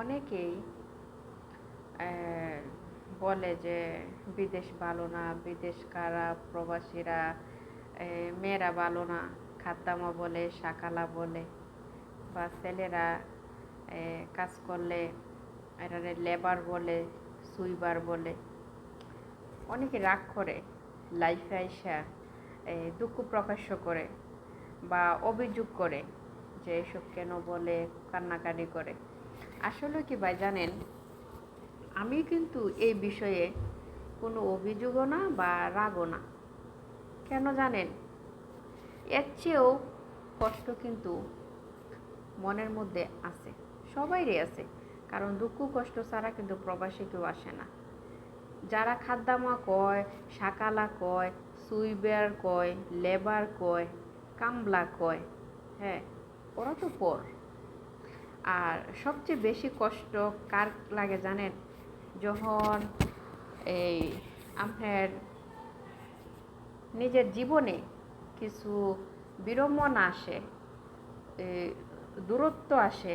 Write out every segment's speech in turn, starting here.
অনেকেই বলে যে বিদেশ ভালো না, বিদেশ খারাপ, প্রবাসীরা মেয়েরা ভালো না খাদ্দামা বলে, শাকালা বলে, বা ছেলেরা কাজ করলে এটা লেবার বলে, সুইবার বলে, অনেকে রাগ করে লাইফে আইসা দুঃখ প্রকাশ্য করে, বা অভিযোগ করে যে এসব কেন বলে কান্নাকানি করে। আসলে কি ভাই জানেন, আমি কিন্তু এই বিষয়ে কোনো অভিযোগও না বা রাগও না। কেন জানেন? এর চেয়েও কষ্ট কিন্তু মনের মধ্যে আছে, সবাইরই আছে। কারণ দুঃখ কষ্ট ছাড়া কিন্তু প্রবাসী কেউ আসে না। যারা খাদ্দামা কয়, শাকালা কয়, সুইবার কয়, লেবার কয়, কামলা কয় হ্যাঁ ওরা তো পর। আর সবচেয়ে বেশি কষ্ট কার লাগে জানেন? যখন এই আপনার নিজের জীবনে কিছু বিড়ম্বন আসে দূরত্ব আসে,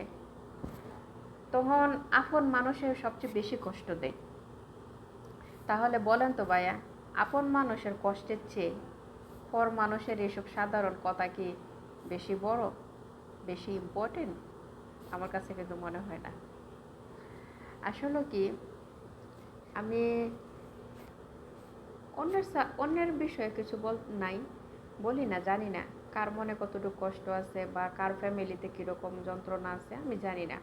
তখন আপন মানুষের সবচেয়ে বেশি কষ্ট দেয়। তাহলে বলেন তো ভাইয়া, আপন মানুষের কষ্টের চেয়ে পর মানুষের এসব সাধারণ কথা কি বেশি বড়, বেশি ইম্পর্টেন্ট আমার কাছে কিন্তু মনে হয় না। আসলে কি, আমি অন্যের অন্যের বিষয়ে কিছু বল, নাই, বলি না, জানি না। কার মনে কতটুকু কষ্ট আছে বা কার ফ্যামিলিতে কীরকম যন্ত্রণা আছে আমি জানি না।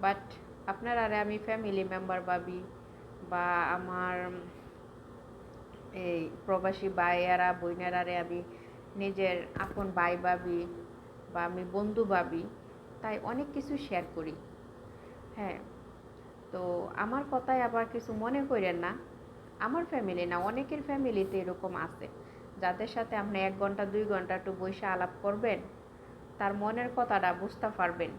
বাট আপনার আরে আমি ফ্যামিলি মেম্বার ভাবি বা আমার এই প্রবাসী ভাইয়ারা, বোনেরারে আমি নিজের আপন ভাই ভাবি বা আমি বন্ধু ভাবি। তাই অনেক কিছু শেয়ার করি। হ্যাঁ তো আমার কথায় আবার কিছু মনে করেন না। আমার ফ্যামিলি না, অনেকের ফ্যামিলিতে এরকম আছে। যাদের সাথে আপনি এক ঘণ্টা, দুই ঘণ্টা একটু বসে আলাপ করবেন, তার মনের কথাটা বুঝতে পারবেন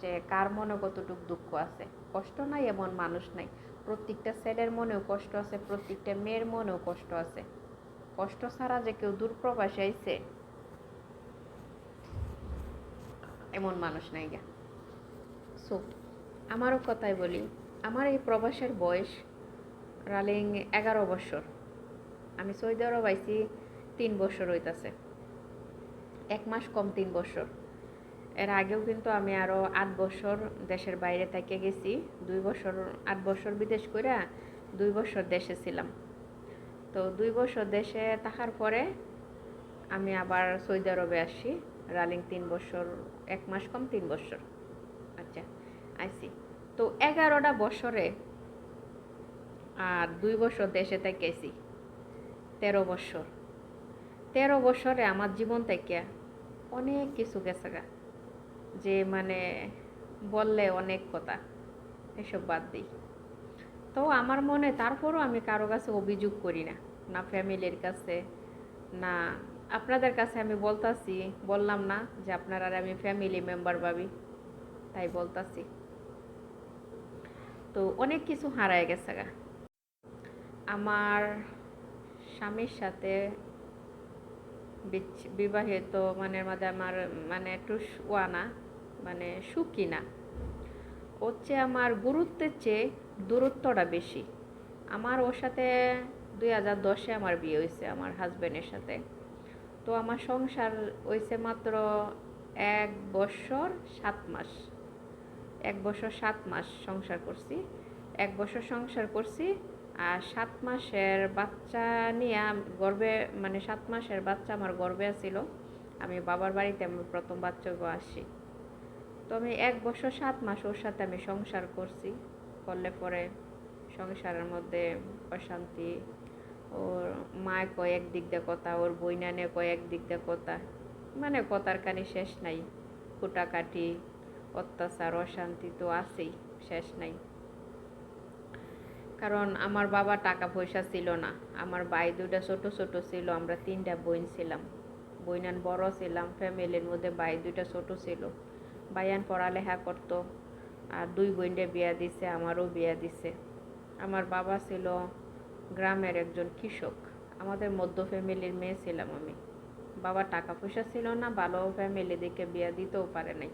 যে কার মনে কতটুকু দুঃখ আছে। কষ্ট নাই এমন মানুষ নাই। প্রত্যেকটা ছেলের মনেও কষ্ট আছে, প্রত্যেকটা মেয়ের মনেও কষ্ট আছে। কষ্ট ছাড়া যে কেউ দূরপ্রবাসে আইছে এমন মানুষ নাই গা। সো আমারও কথাই বলি, আমার এই প্রবাসের বয়স রালিং এগারো বছর। আমি সৌদি আরব আইছি তিন বছর হইতাছে। এক মাস কম তিন বছর। এর আগেও কিন্তু আমি আরও আট বছর দেশের বাইরে থেকে গেছি, দুই বছর, আট বছর বিদেশ করে দুই বছর দেশে ছিলাম। তো দুই বছর দেশে থাকার পরে আমি আবার সৌদি আরবে আসি রালিং তিন বছর, এক মাস কম তিন বছর। আচ্ছা আইসি তো এগারোটা বছরে আর দুই বছর দেশে থেকেছি তেরো বছর। তেরো বছরে আমার জীবন থেকে অনেক কিছু গেছে গা। যে মানে বললে অনেক কথা, এসব বাদ দিই। তো আমার মনে, তারপরও আমি কারও কাছে অভিযোগ করি না না ফ্যামিলির কাছে, না আপনাদের কাছে আমি বলতাছি, বললাম না যে আপনারা আর আমি ফ্যামিলি মেম্বার ভাবি, তাই বলতাছি। তো অনেক কিছু হারায় গেছে গা। আমার স্বামীর সাথে বিবাহিত মানে মধ্যে আমার মানে একটু ওয়ানা মানে সুখী না। হচ্ছে আমার গুরুত্বের চেয়ে দূরত্বটা বেশি। আমার ওর সাথে দুই হাজার দশে আমার বিয়ে হয়েছে, আমার হাজব্যান্ডের সাথে। তো আমার সংসার হয়েছে মাত্র এক বছর সাত মাস। এক বছর সাত মাস সংসার করছি। এক বছর সংসার করছি আর সাত মাসের বাচ্চা নিয়ে গর্বে মানে সাত মাসের বাচ্চা আমার গর্বে ছিল আমি বাবার বাড়িতে আমি প্রথম বাচ্চা আসি। তো আমি এক বছর সাত মাস ওর সাথে আমি সংসার করছি। করলে পরে সংসারের মধ্যে অশান্তি ওর মা কয়েক দিক দিয়ে কথা, ওর বইনানে কয় এক দিক দিয়ে কথা। মানে কথার কানে শেষ নাই। কুটাকাটি অত্যাচার, অশান্তি তো আছেই, শেষ নাই। কারণ আমার বাবা টাকা পয়সা ছিল না। আমার ভাই দুটা ছোট ছোট ছিল, আমরা তিনটা বোন ছিলাম। বইনান বড় ছিলাম, ফ্যামিলির মধ্যে ভাই দুইটা ছোট ছিল। ভাইয়ান পড়ালেখা করতো, আর দুই বোনরে বিয়া দিছে, আমারও বিয়া দিছে। আমার বাবা ছিল গ্রামের একজন কৃষক। আমাদের মধ্য ফ্যামিলির মেয়ে ছিলাম আমি। বাবা টাকা পয়সা ছিল না, ভালো ফ্যামিলি দেখে বিয়া দিতেও পারে নাই।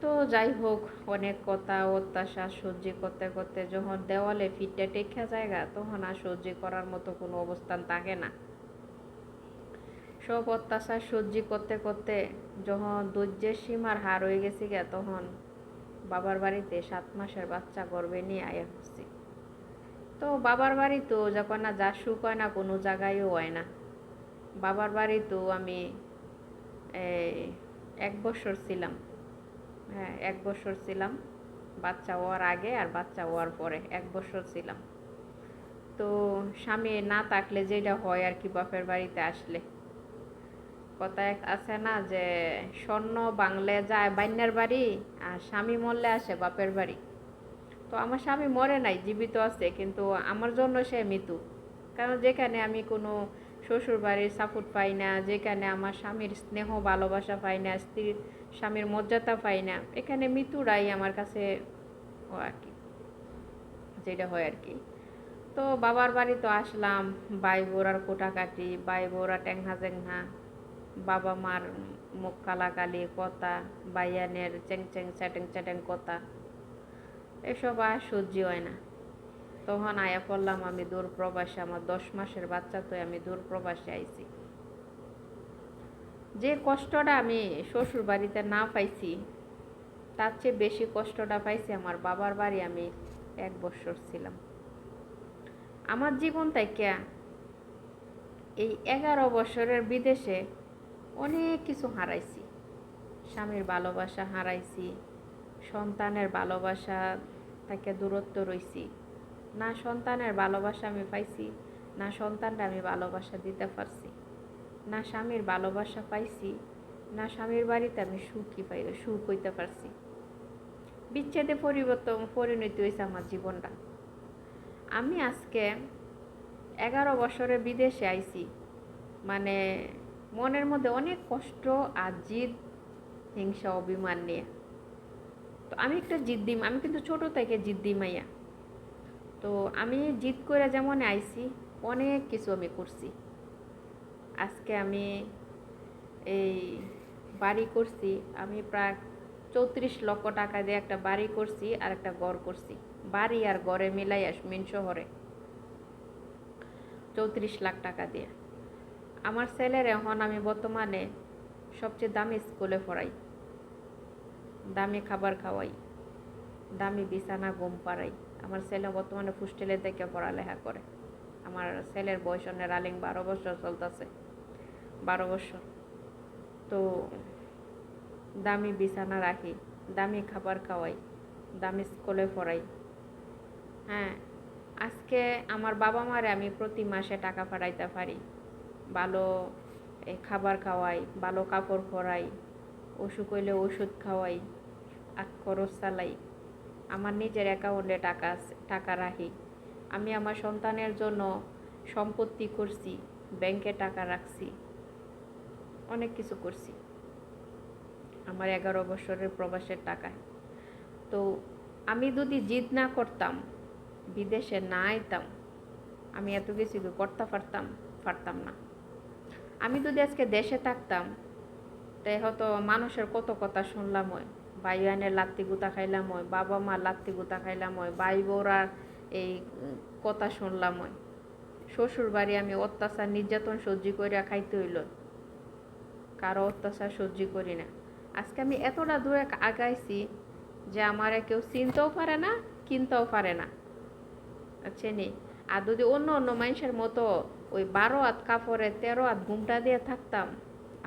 তো যাই হোক, অনেক কথা, অত্যাচার সহ্য করতে করতে যখন দেওয়ালে ফিটটা টেকা জায়গা, তখন আর সহ্য করার মতো কোনো অবস্থান থাকে না। সব অত্যাচার সহ্য করতে করতে যখন ধৈর্যের সীমার হার হয়ে গেছি গে, তখন বাবার বাড়িতে সাত মাসের বাচ্চা গর্বে নিয়ে আয়া হচ্ছি। তো বাবার বাড়ি তো যখন না যা সুখ হয় না, কোনো জায়গায়ও হয় না। বাবার বাড়ি তো আমি এক বছর ছিলাম। হ্যাঁ এক বছর ছিলাম। বাচ্চা হওয়ার আগে আর বাচ্চা হওয়ার পরে এক বছর ছিলাম। তো স্বামী না থাকলে যেটা হয় আর কি বাপের বাড়িতে আসলে। কথা এক আছে না যে, স্বর্ণ বাংলে যায় বাইন্যার বাড়ি আর স্বামী মরলে আসে বাপের বাড়ি। তো আমার স্বামী মরে নাই, জীবিত আছে, কিন্তু আমার জন্য সে মৃত্যু। কারণ যেখানে আমি কোনো শ্বশুর বাড়ির সাপোর্ট পাই না, যেখানে আমার স্বামীর স্নেহ, ভালোবাসা পাই না স্ত্রীর স্বামীর মর্যাদা পাই না, এখানে মৃত্যুরাই আমার কাছে আর কি, যেটা হয় আর কি। তো বাবার বাড়ি তো আসলাম বাই বোরার কোটাকাটি বাই বোরা ট্যাংহা জ্যাংহা বাবা মার মুখ কালাকালি, কথা বাইয়ানের চেং চেং চ্যাটেং চ্যাটেং কথা। এসব আর সহ্য হয় না। তখন আয়া পড়লাম, আমি দূর প্রবাসে আমার দশ মাসের বাচ্চা, তো আমি দূর প্রবাসে আইছি। যে কষ্টটা আমি শ্বশুর বাড়িতে না পাইছি, তার চেয়ে বেশি কষ্টটা পাইছি আমার বাবার বাড়ি আমি এক বছর ছিলাম। আমার জীবন থেকে এই এগারো বছরের বিদেশে অনেক কিছু হারাইছি। স্বামীর ভালোবাসা হারাইছি সন্তানের ভালোবাসা থেকে দূরত্ব রইছি। না সন্তানের ভালোবাসা আমি পাইছি, না সন্তানটা আমি ভালোবাসা দিতে পারছি। না স্বামীর ভালোবাসা পাইছি, না স্বামীর বাড়িতে আমি সুখী পাই, সুখ হইতে পারছি। বিচ্ছেদে পরিবর্তন পরিণতি হয়েছে আমার জীবনটা। আমি আজকে এগারো বছরে বিদেশে আইছি। মানে মনের মধ্যে অনেক কষ্ট আর জিদ, হিংসা, অভিমান নিয়ে। তো আমি একটা জিদ্দি আমি কিন্তু ছোট থেকে জিদ্দি মাইয়া। তো আমি জিদ করে যেমন আইছি, অনেক কিছু আমি করছি। আজকে আমি এই বাড়ি করছি, আমি প্রায় চৌত্রিশ লক্ষ টাকা দিয়ে একটা বাড়ি করছি আর একটা ঘর করছি। বাড়ি আর ঘরে মিলাই মিন শহরে। চৌত্রিশ লাখ টাকা দিয়ে। আমার ছেলের এখন আমি বর্তমানে সবচেয়ে দামি স্কুলে পড়াই। দামি খাবার খাওয়াই, দামি বিছানা, ঘুম পাড়াই। আমার ছেলে বর্তমানে ফুস্টেলে থেকে পড়ালেখা করে। আমার ছেলের বয়স অনেক রালিং বারো বছর চলতেছে। বারো বছর। তো দামি বিছানা রাখি, দামি খাবার খাওয়াই, দামি স্কুলে পড়াই। হ্যাঁ আজকে আমার বাবা মারে আমি প্রতি মাসে টাকা পাঠাইতে পারি। ভালো খাবার খাওয়াই, ভালো কাপড় পরাই অসুখ হইলে ওষুধ খাওয়াই। আর খরচ চালাই আমার নিজের অ্যাকাউন্টে টাকা টাকা রাখি। আমি আমার সন্তানের জন্য সম্পত্তি করছি ব্যাংকে টাকা রাখছি, অনেক কিছু করছি। আমার এগারো বছরের প্রবাসের টাকায়। তো আমি যদি জিদ না করতাম, বিদেশে না আইতাম, আমি এত কিছু করতে পারতাম? পারতাম না। আমি যদি আজকে দেশে থাকতাম তাই হয়তো মানুষের কত কথা শুনলাম হয়। ভাই লাত্তি গুতা খাইলাম হয় বাবা মা লাত্তি গুতা খাইলাম হয় ভাই বউরার এই কথা শুনলাম হয় শ্বশুর বাড়ি আমি অত্যাচার, নির্যাতন সহ্য করিয়া খাইতে হইল। কারও অত্যাচার সহ্য করি না। আজকে আমি এতটা দূরে আগাইছি যে আমার কেউ চিনতেও পারে না, কিনতেও পারে না। আচ্ছা নি, আর যদি অন্য অন্য মানুষের মতো ওই বারো হাত কাপড়ে তেরো হাত ঘুমটা দিয়ে থাকতাম,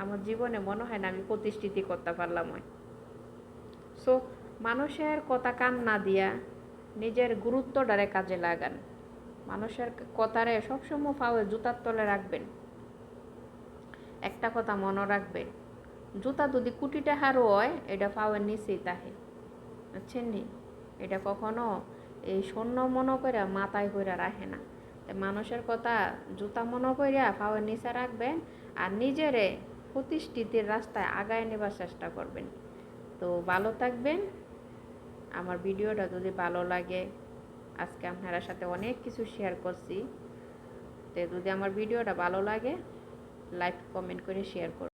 আমার জীবনে মনে হয় না আমি প্রতিষ্ঠিতি করতে পারলাম হয় সো মানুষের কথা কান না দিয়া নিজের গুরুত্বটারে কাজে লাগান। মানুষের কথারে সবসময় পাওয়ে জুতার তলে রাখবেন। একটা কথা মনে রাখবেন, জুতা যদি কুটিটা হারও হয়, এটা পাওয়ার নিচেই তাহে বুঝছেন নি? এটা কখনো এই শূন্য মনে করে মাথায় করে রাখে না। মানুষের কথা জুতা মনে করিয়া পাওয়ার নিচে রাখবেন আর নিজেরে প্রতিষ্ঠিতির রাস্তায় আগায় নেবার চেষ্টা করবেন। তো ভালো থাকবেন। আমার ভিডিওটা যদি ভালো লাগে, আজকে আপনারা সাথে অনেক কিছু শেয়ার করছি। তো যদি আমার ভিডিওটা ভালো লাগে লাইক কমেন্ট করে শেয়ার করুন।